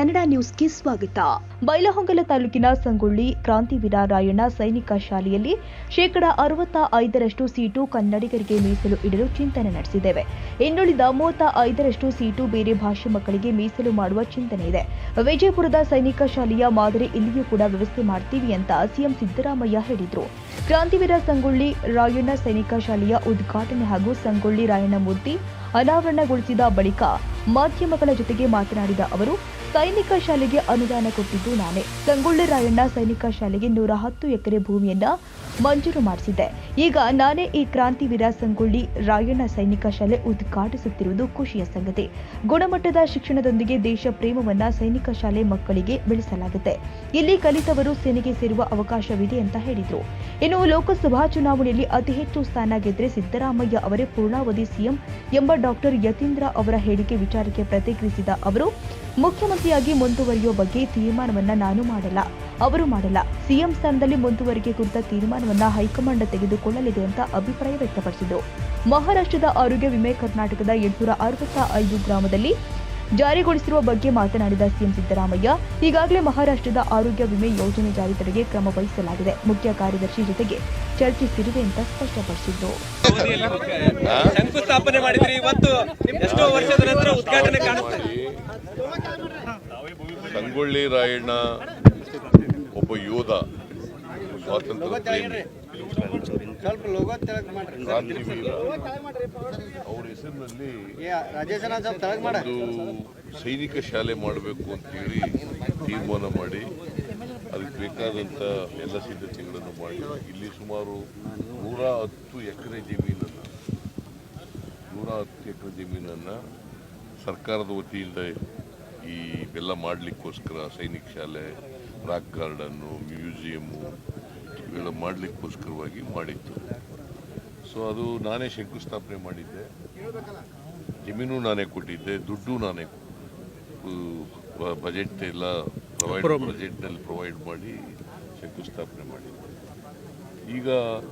ಕನ್ನಡ ನ್ಯೂಸ್ಗೆ ಸ್ವಾಗತ. ಬೈಲಹೊಂಗಲ ತಾಲೂಕಿನ ಸಂಗೊಳ್ಳಿ ಕ್ರಾಂತಿವೀರ ರಾಯಣ್ಣ ಸೈನಿಕ ಶಾಲೆಯಲ್ಲಿ ಶೇಕಡ ಅರವತ್ತ ಐದರಷ್ಟು ಸೀಟು ಕನ್ನಡಿಗರಿಗೆ ಮೀಸಲು ಇಡಲು ಚಿಂತನೆ ನಡೆಸಿದ್ದೇವೆ. ಇನ್ನುಳಿದ ಮೂವತ್ತ ಐದರಷ್ಟು ಸೀಟು ಬೇರೆ ಭಾಷೆ ಮಕ್ಕಳಿಗೆ ಮೀಸಲು ಮಾಡುವ ಚಿಂತನೆ ಇದೆ. ವಿಜಯಪುರದ ಸೈನಿಕ ಶಾಲೆಯ ಮಾದರಿ ಇಲ್ಲಿಯೂ ಕೂಡ ವ್ಯವಸ್ಥೆ ಮಾಡ್ತೀವಿ ಅಂತ ಸಿಎಂ ಸಿದ್ದರಾಮಯ್ಯ ಹೇಳಿದರು. ಕ್ರಾಂತಿವೀರ ಸಂಗೊಳ್ಳಿ ರಾಯಣ್ಣ ಸೈನಿಕ ಶಾಲೆಯ ಉದ್ಘಾಟನೆ ಹಾಗೂ ಸಂಗೊಳ್ಳಿ ರಾಯಣ್ಣ ಮೂರ್ತಿ ಅನಾವರಣಗೊಳಿಸಿದ ಬಳಿಕ ಮಾಧ್ಯಮಗಳ ಜೊತೆಗೆ ಮಾತನಾಡಿದ ಅವರು ಸೈನಿಕ ಶಾಲೆಗೆ ಅನುದಾನ ಕೊಟ್ಟಿದ್ದು ನಾನೇ. ಸಂಗೊಳ್ಳಿ ರಾಯಣ್ಣ ಸೈನಿಕ ಶಾಲೆಗೆ ನೂರ ಹತ್ತು ಎಕರೆ ಭೂಮಿಯನ್ನ ಮಂಜೂರು ಮಾಡಿಸಿದ್ದೆ. ಈಗ ನಾನೇ ಈ ಕ್ರಾಂತಿವೀರ ಸಂಗೊಳ್ಳಿ ರಾಯಣ್ಣ ಸೈನಿಕ ಶಾಲೆ ಉದ್ಘಾಟಿಸುತ್ತಿರುವುದು ಖುಷಿಯ ಸಂಗತಿ. ಗುಣಮಟ್ಟದ ಶಿಕ್ಷಣದೊಂದಿಗೆ ದೇಶ ಪ್ರೇಮವನ್ನ ಸೈನಿಕ ಶಾಲೆ ಮಕ್ಕಳಿಗೆ ಬೆಳೆಸಲಾಗುತ್ತೆ. ಇಲ್ಲಿ ಕಲಿತವರು ಸೇನೆಗೆ ಸೇರುವ ಅವಕಾಶವಿದೆ ಅಂತ ಹೇಳಿದ್ರು. ಇನ್ನು ಲೋಕಸಭಾ ಚುನಾವಣೆಯಲ್ಲಿ ಅತಿ ಹೆಚ್ಚು ಸ್ಥಾನ ಗೆದ್ದರೆ ಸಿದ್ದರಾಮಯ್ಯ ಅವರೇ ಪೂರ್ಣಾವಧಿ ಸಿಎಂ ಎಂಬ ಡಾಕ್ಟರ್ ಯತೀಂದ್ರ ಅವರ ಹೇಳಿಕೆ ವಿಚಾರಕ್ಕೆ ಪ್ರತಿಕ್ರಿಯಿಸಿದ ಅವರು ಮುಖ್ಯಮಂತ್ರಿಯಾಗಿ ಮುಂದುವರಿಯುವ ಬಗ್ಗೆ ತೀರ್ಮಾನವನ್ನ ನಾನು ಮಾಡಲ್ಲ. ಅವರು ಮಾಡಲ್ಲ. ಸಿಎಂ ಸ್ಥಾನದಲ್ಲಿ ಮುಂದುವರಿಕೆ ಕುರಿತ ತೀರ್ಮಾನವನ್ನ ಹೈಕಮಾಂಡ್ ತೆಗೆದುಕೊಳ್ಳಲಿದೆ ಅಂತ ಅಭಿಪ್ರಾಯ ವ್ಯಕ್ತಪಡಿಸಿದರು ಮಹಾರಾಷ್ಟ್ರದ ಆರೋಗ್ಯ ವಿಮೆ ಕರ್ನಾಟಕದ ಎಂಟುನೂರ ಅರವತ್ತ ಐದು ಗ್ರಾಮದಲ್ಲಿ ಜಾರಿಗೊಳಿಸಿರುವ ಬಗ್ಗೆ ಮಾತನಾಡಿದ ಸಿಎಂ ಸಿದ್ದರಾಮಯ್ಯ ಈಗಾಗಲೇ ಮಹಾರಾಷ್ಟ್ರದ ಆರೋಗ್ಯ ವಿಮೆ ಯೋಜನೆ ಜಾರಿ ತಡೆಗೆ ಕ್ರಮ ವಹಿಸಲಾಗಿದೆ. ಮುಖ್ಯ ಕಾರ್ಯದರ್ಶಿ ಜೊತೆಗೆ ಚರ್ಚಿಸಿರುವೆ ಅಂತ ಸ್ಪಷ್ಟಪಡಿಸಿದ್ರು. ಶಂಕುಸ್ಥಾಪನೆ ಮಾಡಿದ್ರಿ ಇವತ್ತು ಎಷ್ಟೋ ವರ್ಷದ ನಂತರ ಉದ್ಘಾಟನೆ ಕಾಣುತ್ತೆ. ಸಂಗೊಳ್ಳಿ ರಾಯಣ್ಣ ಅವ್ರ ಹೆಸರಿನಲ್ಲಿ ಸೈನಿಕ ಶಾಲೆ ಮಾಡಬೇಕು ಅಂತೇಳಿ ತೀರ್ಮಾನ ಮಾಡಿ ಅದಕ್ಕೆ ಬೇಕಾದಂಥ ಎಲ್ಲ ಸಿದ್ಧತೆಗಳನ್ನು ಮಾಡಿ ಇಲ್ಲಿ ಸುಮಾರು ನೂರ ಹತ್ತು ಎಕರೆ ಜಮೀನನ್ನು ನೂರ ಹತ್ತು ಎಕರೆ ಜಮೀನನ್ನು ಸರ್ಕಾರದ ವತಿಯಿಂದ ಈ ಇವೆಲ್ಲ ಮಾಡಲಿಕ್ಕೋಸ್ಕರ ಸೈನಿಕ ಶಾಲೆ ರಾಕ್ ಗಾರ್ಡನ್ನು ಮ್ಯೂಸಿಯಮ್ಮು ಇವೆಲ್ಲ ಮಾಡಲಿಕ್ಕೋಸ್ಕರವಾಗಿ ಮಾಡಿತ್ತು. ಸೊ ಅದು ನಾನೇ ಶಂಕುಸ್ಥಾಪನೆ ಮಾಡಿದ್ದೆ. ಜಮೀನು ನಾನೇ ಕೊಟ್ಟಿದ್ದೆ ದುಡ್ಡು ನಾನೇ ಬಜೆಟ್ ಎಲ್ಲ ಪ್ರೊವೈಡ್ ಬಜೆಟ್ನಲ್ಲಿ ಪ್ರೊವೈಡ್ ಮಾಡಿ ಶಂಕುಸ್ಥಾಪನೆ ಮಾಡಿದ್ದೆ. ಈಗ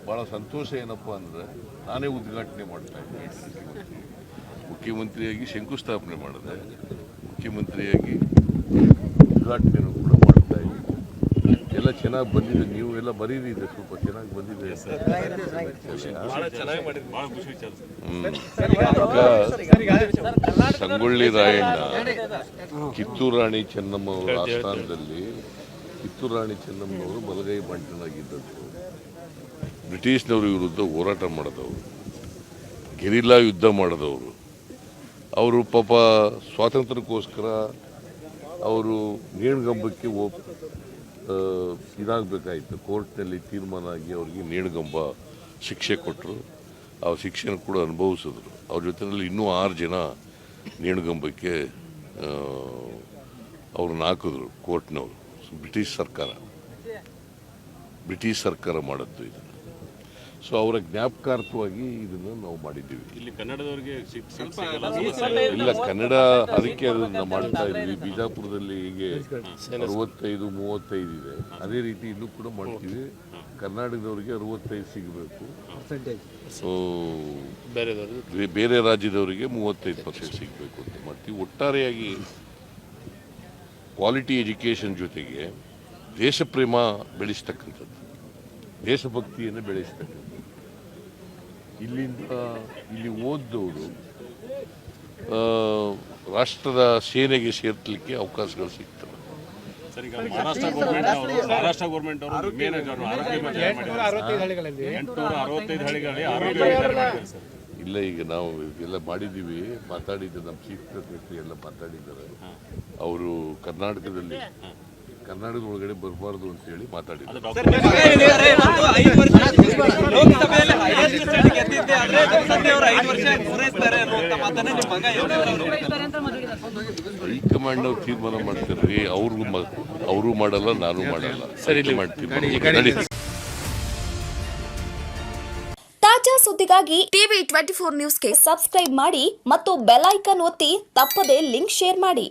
ಭಾಳ ಸಂತೋಷ ಏನಪ್ಪ ಅಂದರೆ ನಾನೇ ಉದ್ಘಾಟನೆ ಮಾಡ್ತಾ ಇದ್ದೆ. ಮುಖ್ಯಮಂತ್ರಿ ಮುಖ್ಯಮಂತ್ರಿಯಾಗಿ ಶಂಕುಸ್ಥಾಪನೆ ಮಾಡಿದೆ. ಮುಖ್ಯಮಂತ್ರಿಯಾಗಿ ಇದ್ದೀನಿ ಎಲ್ಲ ಚೆನ್ನಾಗಿ ಬಂದಿದೆ. ನೀವು ಎಲ್ಲ ಬರೀರಿ ಇದೆ ಸ್ವಲ್ಪ ಚೆನ್ನಾಗಿ ಬಂದಿದೆ ಸಂಗೊಳ್ಳಿ ರಾಯಣ್ಣ. ಕಿತ್ತೂರು ರಾಣಿ ಚೆನ್ನಮ್ಮ ಅವರ ಆಸ್ಥಾನದಲ್ಲಿ ಕಿತ್ತೂರು ರಾಣಿ ಚೆನ್ನಮ್ಮನವರು ಬಲಗೈ ಬಂಟನಾಗಿದ್ದದ್ದು ಬ್ರಿಟಿಷ್ನವ್ರ ವಿರುದ್ಧ ಹೋರಾಟ ಮಾಡಿದವರು. ಗೆರಿಲ್ಲಾ ಯುದ್ಧ ಮಾಡಿದವರು. ಅವರು ಪಾಪ ಸ್ವಾತಂತ್ರ್ಯಕ್ಕೋಸ್ಕರ ಅವರು ನೇಣುಗಂಬಕ್ಕೆ ಹೋಗ್ ಆ, ಇದಾಗಬೇಕಾಯಿತು. ಕೋರ್ಟ್ನಲ್ಲಿ ತೀರ್ಮಾನ ಆಗಿ ಅವ್ರಿಗೆ ನೇಣುಗಂಬ ಶಿಕ್ಷೆ ಕೊಟ್ಟರು ಆ ಶಿಕ್ಷೆನ ಕೂಡ ಅನುಭವಿಸಿದ್ರು. ಅವ್ರ ಜೊತೆಯಲ್ಲಿ ಇನ್ನೂ ಆರು ಜನ ನೇಣುಗಂಬಕ್ಕೆ ಅವ್ರನ್ನ ಹಾಕಿದ್ರು ಕೋರ್ಟ್ನವರು. ಬ್ರಿಟಿಷ್ ಸರ್ಕಾರ. ಬ್ರಿಟಿಷ್ ಸರ್ಕಾರ ಮಾಡುತ್ತೆ ಇದನ್ನು ಸೊ ಅವರ ಜ್ಞಾಪಕಾರ್ಥವಾಗಿ ಇದನ್ನು ನಾವು ಮಾಡಿದ್ದೀವಿ. ಇಲ್ಲಿ ಕನ್ನಡದವರಿಗೆ ಇಲ್ಲ ಕನ್ನಡ ಅದಕ್ಕೆ ಅದನ್ನು ಮಾಡ್ತಾ ಇದ್ವಿ ಬಿಜಾಪುರದಲ್ಲಿ ಹೀಗೆ ಅರವತ್ತೈದು ಮೂವತ್ತೈದು ಇದೆ. ಅದೇ ರೀತಿ ಇಲ್ಲೂ ಕೂಡ ಮಾಡ್ತೀವಿ. ಕರ್ನಾಟಕದವರಿಗೆ ಅರವತ್ತೈದು ಸಿಗಬೇಕು. ಸೊ ಬೇರೆ ರಾಜ್ಯದವರಿಗೆ ಮೂವತ್ತೈದು ಪರ್ಸೆಂಟ್ ಸಿಗಬೇಕು ಅಂತ ಮಾಡ್ತೀವಿ. ಒಟ್ಟಾರೆಯಾಗಿ ಕ್ವಾಲಿಟಿ ಎಜುಕೇಷನ್ ಜೊತೆಗೆ ದೇಶಪ್ರೇಮ ಬೆಳೆಸ್ತಕ್ಕಂಥದ್ದು. ದೇಶಭಕ್ತಿಯನ್ನು ಬೆಳೆಸಬೇಕು ಇಲ್ಲಿಂದ ಇಲ್ಲಿ ಓದಿದವರು ಆ, ರಾಷ್ಟ್ರದ ಸೇನೆಗೆ ಸೇರ್ಲಿಕ್ಕೆ ಅವಕಾಶಗಳು ಸಿಗ್ತವೆ. ಮಹಾರಾಷ್ಟ್ರ ಗೌರ್ಮೆಂಟ್ ಅವರು ಗೌರ್ಮೆಂಟ್ ಅವರು ಮೇನೇಜರ್ ಅರವತ್ತೈದು ಹಳ್ಳಿಗಳಲ್ಲಿ ಆರೋಗ್ಯ ಇಲ್ಲ ಈಗ ನಾವು ಎಲ್ಲ ಮಾಡಿದ್ದೀವಿ ಮಾತಾಡಿದ್ದು ನಮ್ಮ ಚೀಫ್ ಸೆಕ್ರೆಟರಿ ಎಲ್ಲ ಮಾತಾಡಿದ್ದಾರೆ. ಅವರು ಕರ್ನಾಟಕದಲ್ಲಿ ಕರ್ನಾಟಕದ ಒಳಗಡೆ ಬರಬಾರ್ದು ಅಂತ ಹೇಳಿ ಮಾತಾಡಿದ್ದಾರೆ. ಮಾಡಿ ತೀರ್ಮಾನ ಮಾಡ್ತೀವಿ ಅವ್ರಿಗೂ ಅವರು ಮಾಡಲ್ಲ ನಾನು ಮಾಡಲ್ಲ. ಸರಿ ಮಾಡ್ತೀವಿ. ತಾಜಾ ಸುದ್ದಿಗಾಗಿ ಟಿವಿ ಟ್ವೆಂಟಿ ಫೋರ್ ನ್ಯೂಸ್ಗೆ ಸಬ್ಸ್ಕ್ರೈಬ್ ಮಾಡಿ ಮತ್ತು ಬೆಲ್ ಐಕನ್ ಒತ್ತಿ ತಪ್ಪದೆ ಲಿಂಕ್ ಶೇರ್ ಮಾಡಿ.